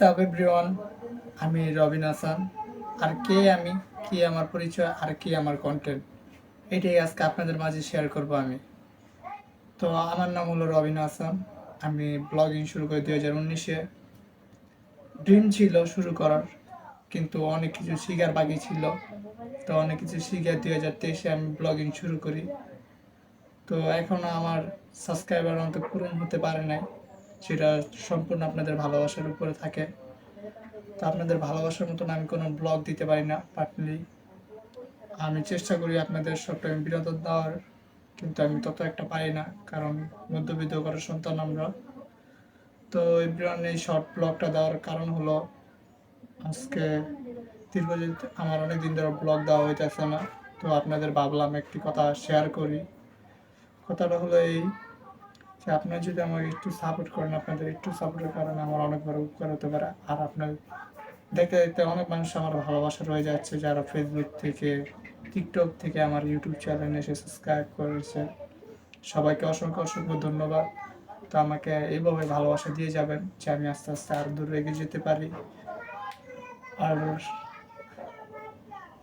Sub everyone আমি রবিন হাসান। আর কে আমি, কি আমার পরিচয়, আর কি আমার কন্টেন্ট এটাই আজকে আপনাদের মাঝে শেয়ার করব আমি। তো আমার নাম হলো রবিন হাসান। আমি ব্লগিং শুরু করি দুই হাজার উনিশে। ড্রিম ছিল শুরু করার, কিন্তু অনেক কিছু শিখার বাকি ছিল। তো অনেক কিছু শিখে দুই হাজার তেইশে আমি ব্লগিং শুরু করি। তো এখনও আমার সাবস্ক্রাইবার অন্তত পূরণ হতে পারে নাই। সেটা সম্পূর্ণ আপনাদের ভালোবাসার উপরে থাকে। তো আপনাদের ভালোবাসার মতন আমি কোনো ব্লগ দিতে পারি না পার্টলি আমি চেষ্টা করি আপনাদের সবটাইম বিনোদন দেওয়ার, কিন্তু আমি তত একটা পারি না, কারণ মধ্যবিত্ত করার সন্তান আমরা। তো এই এভরিওয়ান এই শর্ট ব্লগটা দেওয়ার কারণ হলো, আজকে দীর্ঘদিন আমার অনেক দিন ধরে ব্লগ দেওয়া হইতেছে না, তো আপনাদের ভাবলাম একটি কথা শেয়ার করি। কথাটা হলো এই আপনারা যদি আমাকে একটু সাপোর্ট করেন, আপনাদের একটু সাপোর্টের কারণে আমার অনেক বড় উপকার হতে পারে। আর আপনার দেখতে দেখতে অনেক মানুষ আমার ভালোবাসা রয়ে যাচ্ছে, যারা ফেসবুক থেকে টিকটক থেকে আমার ইউটিউব চ্যানেলে এসে সাবস্ক্রাইব করেছে। সবাইকে অসংখ্য অসংখ্য ধন্যবাদ। তো আমাকে এইভাবে ভালোবাসা দিয়ে যাবেন যে আমি আস্তে আস্তে আরও দূরে এগিয়ে যেতে পারি। আর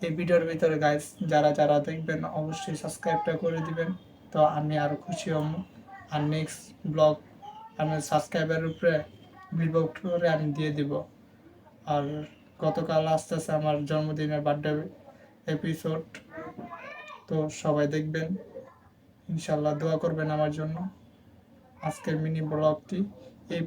এই ভিডিওর ভিতরে গাইস যারা যারা দেখবেন, অবশ্যই সাবস্ক্রাইবটা করে দিবেন। তো আমি আরও খুশি হব। আর নেক্সট ব্লগ আমি সাবস্ক্রাইবের উপরে বিলবক করে আমি দিয়ে দিব। আর গতকাল আস্তে আস্তে আমার জন্মদিনের বার্থডে এপিসোড তো সবাই দেখবেন ইনশাল্লাহ দোয়া করবেন আমার জন্য। আজকের মিনি ব্লগটি এই